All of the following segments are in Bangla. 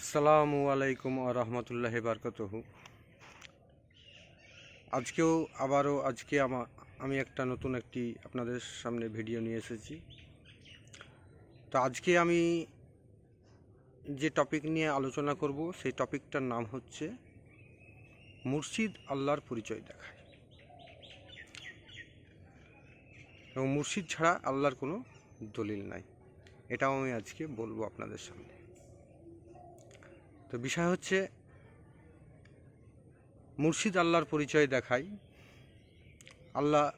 আসসালামু আলাইকুম রহমতুল্লাহ বারকাতহ। আজকেও আবারও আজকে আমা, আমি একটা নতুন একটি আপনাদের সামনে ভিডিও নিয়ে এসেছি। তো আজকে আমি যে টপিক নিয়ে আলোচনা করব, সেই টপিকটার নাম হচ্ছে মুর্শিদ আল্লাহর পরিচয় দেখায়। এবং মুর্শিদ ছাড়া আল্লাহর কোনো দলিল নাই। এটাও আমি আজকে বলব আপনাদের সামনে। তো বিষয় হচ্ছে, মুর্শিদ আল্লাহর পরিচয় দেখাই। আল্লাহ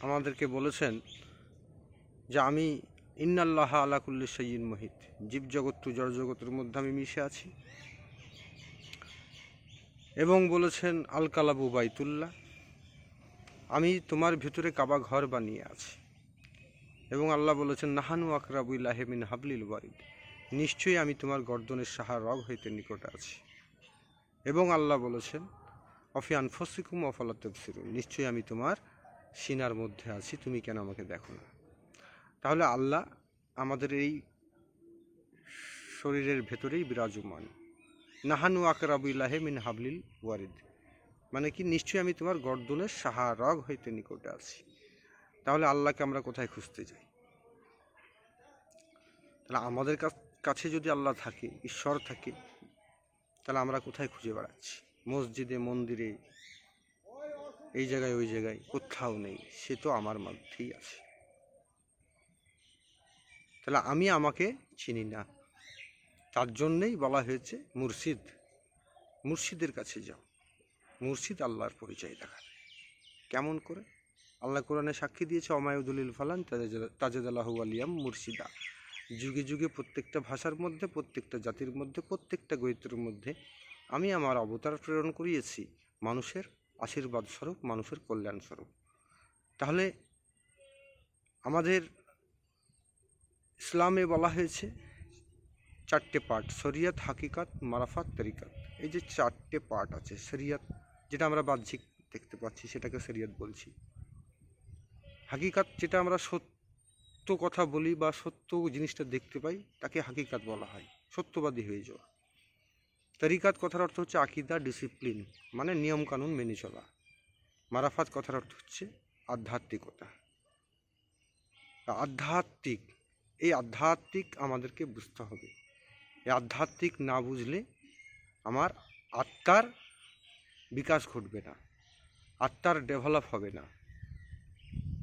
আমাদেরকে বলেছেন যে, আমি ইন্নাল্লাহ আলা কুল্লি সঈন মোহিত। জীবজগৎ টু জড়জগতের মধ্যে আমি মিশে আছি। এবং বলেছেন, আল কালাবু বাইতুল্লাহ, আমি তোমার ভিতরে কাবা ঘর বানিয়ে আছি। এবং আল্লাহ বলেছেন, নাহানু আকরাবুল্লাহেমিন হাবলিল ওয়ারিদ। নিশ্চয়ই আমি তোমার গর্দনের সাহা রগ হইতে নিকটে আছি। এবং আল্লাহ বলেছেন অফিয়ান ফসিকুম অফলা তফসিরুন নিশ্চয়ই আমি তোমার সিনার মধ্যে আছি, তুমি কেন আমাকে দেখো না? তাহলে আল্লাহ আমাদের এই শরীরের ভেতরেই বিরাজমান। নাহানু আকরাবুল্লাহে মিন হাবলিল ওয়ারিদ। মানে কি, নিশ্চয়ই আমি তোমার গর্দনের সাহা রগ হইতে নিকটে আছি। তাহলে আল্লাহকে আমরা কোথায় খুঁজতে যাই? তাহলে আমাদের কাছ- কাছে যদি আল্লাহ থাকে, ঈশ্বর থাকে, তাহলে আমরা কোথায় খুঁজে বেড়াচ্ছি? মসজিদে, মন্দিরে, এই জায়গায়, ওই জায়গায়, কোথাও নেই। সে তো আমার মধ্যেই আছে। তাহলে আমি আমাকে চিনি না। তার জন্যেই বলা হয়েছে, মুর্শিদ, মুর্শিদের কাছে যাও। মুর্শিদ আল্লাহর পরিচয় দেখাবে। কেমন করে? আল্লাহ কোরআনে সাক্ষী দিয়েছে অমায়ুদুলিল ফালান তাজেদ আল্লাহ আলিয়াম মুর্শিদা। যুগে যুগে প্রত্যেকটা ভাষার মধ্যে, প্রত্যেকটা জাতির মধ্যে, প্রত্যেকটা গৈত্রের মধ্যে আমি আমার অবতার প্রেরণ করিয়েছি। মানুষের আশীর্বাদ স্বরূপ, মানুষের কল্যাণ স্বরূপ। তাহলে আমাদের ইসলামে বলা হয়েছে চারটে পার্ট শরিয়ত, হাকিকাত, মারাফাত, তরিকাত। এই যে চারটে পার্ট আছে, শরিয়ত, যেটা আমরা বাহ্যিক দেখতে পাচ্ছি, সেটাকে শরিয়ত বলছি। হাকিকাত যেটা আমরা সত্য কথা বলি বা সত্য জিনিসটা দেখতে পাই, তাকে হাকিকাত বলা হয়। সত্যবাদী হয়ে যাওয়া। তরিকাত কথার অর্থ হচ্ছে আকিদা ডিসিপ্লিন মানে নিয়মকানুন মেনে চলা। মারাফাত কথার অর্থ হচ্ছে আধ্যাত্মিকতা। আধ্যাত্মিক, এই আধ্যাত্মিক আমাদেরকে বুঝতে হবে। এই আধ্যাত্মিক না বুঝলে আমার আত্মার বিকাশ ঘটবে না, আত্মার ডেভেলপ হবে না।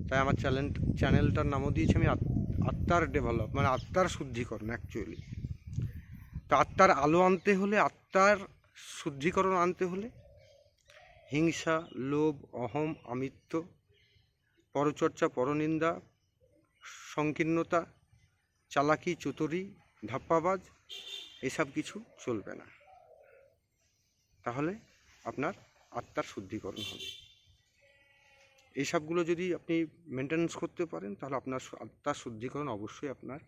তাই আমার চ্যানেল চ্যানেলটার নামও দিয়েছি আমি আত- আত্মার ডেভেলপ মানে আত্মার শুদ্ধিকরণ অ্যাকচুয়ালি তো আত্মার আলো আনতে হলে, আত্মার শুদ্ধিকরণ আনতে হলে হিংসা, লোভ, অহম, আমিত্ব, পরচর্চা, পরনিন্দা, সংকীর্ণতা, চালাকি, চতুরি, ধাপ্পাবাজ, এসব কিছু চলবে না। তাহলে আপনার আত্মার শুদ্ধিকরণ হবে। এইসবগুলো যদি আপনি মেনটেন্যান্স করতে পারেন, তাহলে আপনার আত্মার শুদ্ধিকরণ অবশ্যই আপনার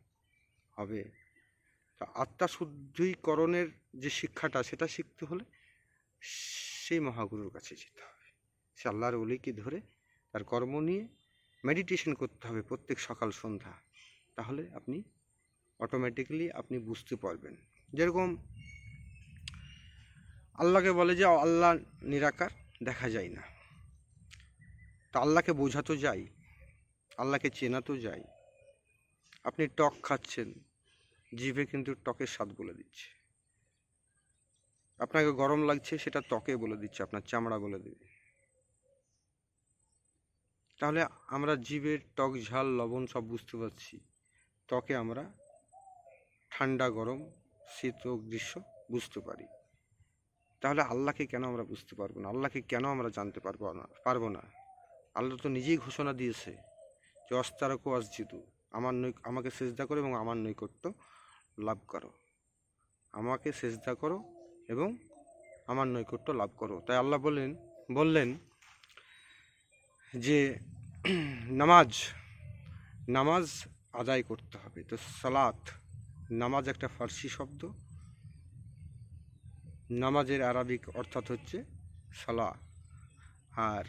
হবে। তা আত্মা শুদ্ধিকরণের যে শিক্ষাটা, সেটা শিখতে হলে সেই মহাগুরুর কাছে যেতে হবে। সে আল্লাহর অলিকে ধরে তার কর্ম নিয়ে মেডিটেশন করতে হবে প্রত্যেক সকাল, সন্ধ্যা। তাহলে আপনি অটোমেটিক্যালি আপনি বুঝতে পারবেন। যেরকম আল্লাহকে বলে যে, আল্লাহ নিরাকার, দেখা যায় না। তা আল্লাহকে বোঝা তো যায়, আল্লাহকে চেনা তো যায়। আপনি টক খাচ্ছেন, জিভে কিন্তু টকের স্বাদ বলে দিচ্ছে। আপনাকে গরম লাগছে, সেটা ত্বকে বলে দিচ্ছে, আপনার চামড়া বলে দেবে। তাহলে আমরা জিভের টক, ঝাল, লবণ সব বুঝতে পারছি। ত্বকে আমরা ঠান্ডা, গরম, শীত ও গ্রীষ্ম বুঝতে পারি। তাহলে আল্লাহকে কেন আমরা বুঝতে পারব না? আল্লাহকে কেন আমরা জানতে পারব না পারব না? আল্লাহ তো নিজেই ঘোষণা দিয়েছে যে অস্তারক আসজিদু, আমার নৈ আমাকে সেজদা করো এবং আমার নৈকট্য লাভ করো। আমাকে সেজদা করো এবং আমার নৈকট্য লাভ করো। তাই আল্লাহ বললেন বললেন যে নামাজ নামাজ আদায় করতে হবে। তো সালাত, নামাজ একটা ফার্সি শব্দ। নামাজের আরবিক অর্থাৎ হচ্ছে সালা আর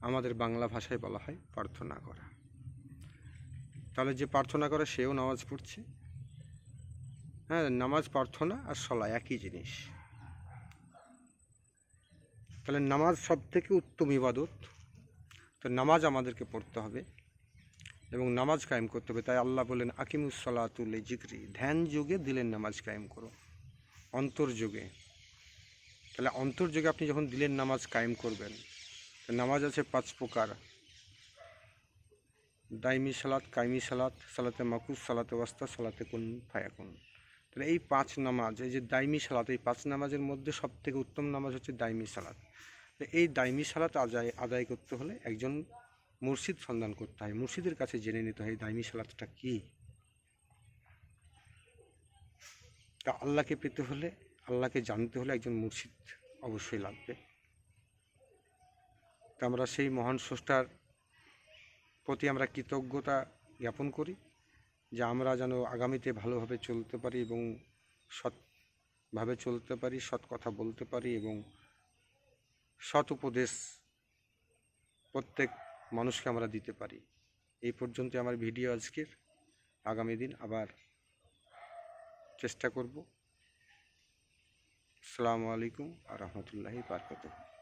আমাদের বাংলা ভাষায় বলা হয় প্রার্থনা করা। তাহলে যে প্রার্থনা করে সেও নামাজ পড়ছে। হ্যাঁ নামাজ, প্রার্থনা আর সলা একই জিনিস। তাহলে নামাজ সব থেকে উত্তম ইবাদত। তো নামাজ আমাদেরকে পড়তে হবে এবং নামাজ কায়েম করতে হবে। তাই আল্লাহ বলেন আকিমুসলাতুল জিক্রি ধ্যান যুগে দিলেন নামাজ কায়েম করো। অন্তর্যুগে তাহলে অন্তর্যুগে আপনি যখন দিলেন নামাজ কায়েম করবেন নামাজ আছে পাঁচ প্রকার। দাইমি সালাত, কাইমি সালাত, সালাতে মাকুস সালাতে ওয়াস্তা, সালাতে কুন, ফায়াকুন। তাহলে এই পাঁচ নামাজ, এই যে দাইমি সালাত, এই পাঁচ নামাজের মধ্যে সব থেকে উত্তম নামাজ হচ্ছে দাইমি সালাত। এই দাইমি সালাত আদায় আদায় করতে হলে একজন মুর্শিদ সন্ধান করতে হয়। মুর্শিদের কাছে জেনে নিতে হয় দাইমি সালাতটা কী। তা আল্লাহকে পেতে হলে, আল্লাহকে জানতে হলে একজন মুর্শিদ অবশ্যই লাগবে। তা আমরা সেই মহান স্রষ্টার প্রতি আমরা কৃতজ্ঞতা জ্ঞাপন করি যে আমরা যেন আগামীতে ভালোভাবে চলতে পারি এবং সৎভাবে চলতে পারি, সৎ কথা বলতে পারি এবং সৎ উপদেশ প্রত্যেক মানুষকে আমরা দিতে পারি। এই পর্যন্ত আমার ভিডিও আজকের। আগামী দিন আবার চেষ্টা করব। আসসালামু আলাইকুম আ রহমতুল্লাহি বারকাতুহ।